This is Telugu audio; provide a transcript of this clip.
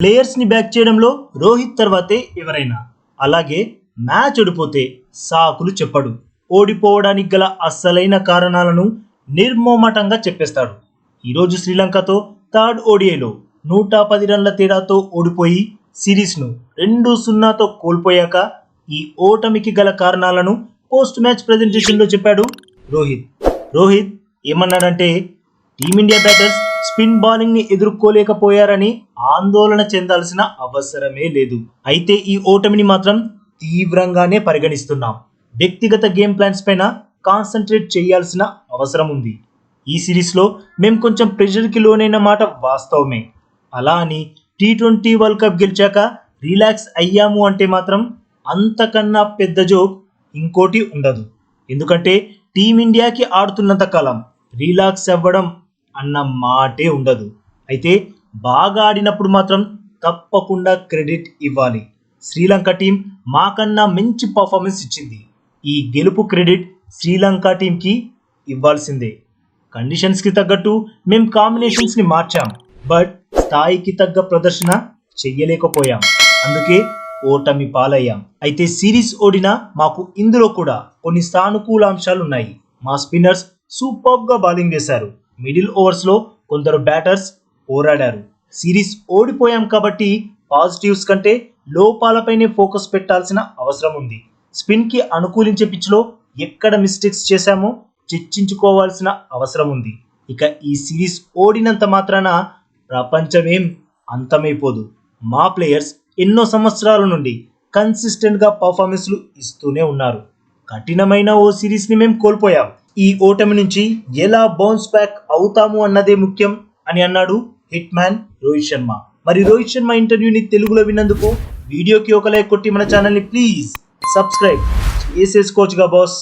ప్లేయర్స్ని బ్యాక్ చేయడంలో రోహిత్ తర్వాతే ఎవరైనా. అలాగే మ్యాచ్ ఓడిపోతే సాకులు చెప్పడు. ఓడిపోవడానికి గల అస్సలైన కారణాలను నిర్మోమటంగా చెప్పేస్తాడు. ఈరోజు శ్రీలంకతో థర్డ్ ఓడిఐలో నూట పది రన్ల తేడాతో ఓడిపోయి సిరీస్ను రెండు సున్నాతో కోల్పోయాక ఈ ఓటమికి గల కారణాలను పోస్ట్ మ్యాచ్ ప్రజెంటేషన్లో చెప్పాడు రోహిత్. రోహిత్ ఏమన్నాడంటే టీమిండియా బ్యాటర్స్ స్పిన్ బౌలింగ్ని ఎదుర్కోలేకపోయారని ఆందోళన చెందాల్సిన అవసరమే లేదు. అయితే ఈ ఓటమిని మాత్రం తీవ్రంగానే పరిగణిస్తున్నాం. వ్యక్తిగత గేమ్ ప్లాన్స్ పైన కాన్సన్ట్రేట్ చేయాల్సిన అవసరం ఉంది. ఈ సిరీస్లో మేము కొంచెం ప్రెషర్కి లోనైన మాట వాస్తవమే. అలా అని టీ ట్వంటీ వరల్డ్ కప్ గెలిచాక రిలాక్స్ అయ్యాము అంటే మాత్రం అంతకన్నా పెద్ద జోక్ ఇంకోటి ఉండదు. ఎందుకంటే టీమిండియాకి ఆడుతున్నంత కాలం రిలాక్స్ అవ్వడం అన్న మాటే ఉండదు. అయితే బాగా ఆడినప్పుడు మాత్రం తప్పకుండా క్రెడిట్ ఇవ్వాలి. శ్రీలంక టీం మాకన్నా మంచి పర్ఫార్మెన్స్ ఇచ్చింది. ఈ గెలుపు క్రెడిట్ శ్రీలంక టీంకి ఇవ్వాల్సిందే. కండిషన్స్కి తగ్గట్టు మేం కాంబినేషన్స్ని మార్చాం. బట్ స్థాయికి తగ్గ ప్రదర్శన చెయ్యలేకపోయాం. అందుకే ఓటమి పాలయ్యాం. అయితే సిరీస్ ఓడినా మాకు ఇందులో కూడా కొన్ని సానుకూల అంశాలు ఉన్నాయి మా స్పిన్నర్స్ సూపర్గా బౌలింగ్ చేశారు మిడిల్ ఓవర్స్లో కొందరు బ్యాటర్స్ పోరాడారు. సిరీస్ ఓడిపోయాం కాబట్టి పాజిటివ్స్ కంటే లోపాలపైనే ఫోకస్ పెట్టాల్సిన అవసరం ఉంది. స్పిన్కి అనుకూలించే పిచ్లో ఎక్కడ మిస్టేక్స్ చేశామో చర్చించుకోవాల్సిన అవసరం ఉంది. ఇక ఈ సిరీస్ ఓడినంత మాత్రాన ప్రపంచమేం అంతమైపోదు. మా ప్లేయర్స్ ఎన్నో సంవత్సరాల నుండి కన్సిస్టెంట్గా పర్ఫార్మెన్స్లు ఇస్తూనే ఉన్నారు. కఠినమైన ఓ సిరీస్ని మేము కోల్పోయాం. ఈ ఓటమి నుంచి ఎలా బౌన్స్ బ్యాక్ అవుతాము అన్నదే ముఖ్యం అని అన్నాడు హిట్ మ్యాన్ రోహిత్ శర్మ. మరి రోహిత్ శర్మ ఇంటర్వ్యూని తెలుగులో విన్నందుకు వీడియోకి ఒక లైక్ కొట్టి మన ఛానల్ని ప్లీజ్ సబ్స్క్రైబ్ చేసేసుకోవచ్చుగా బాస్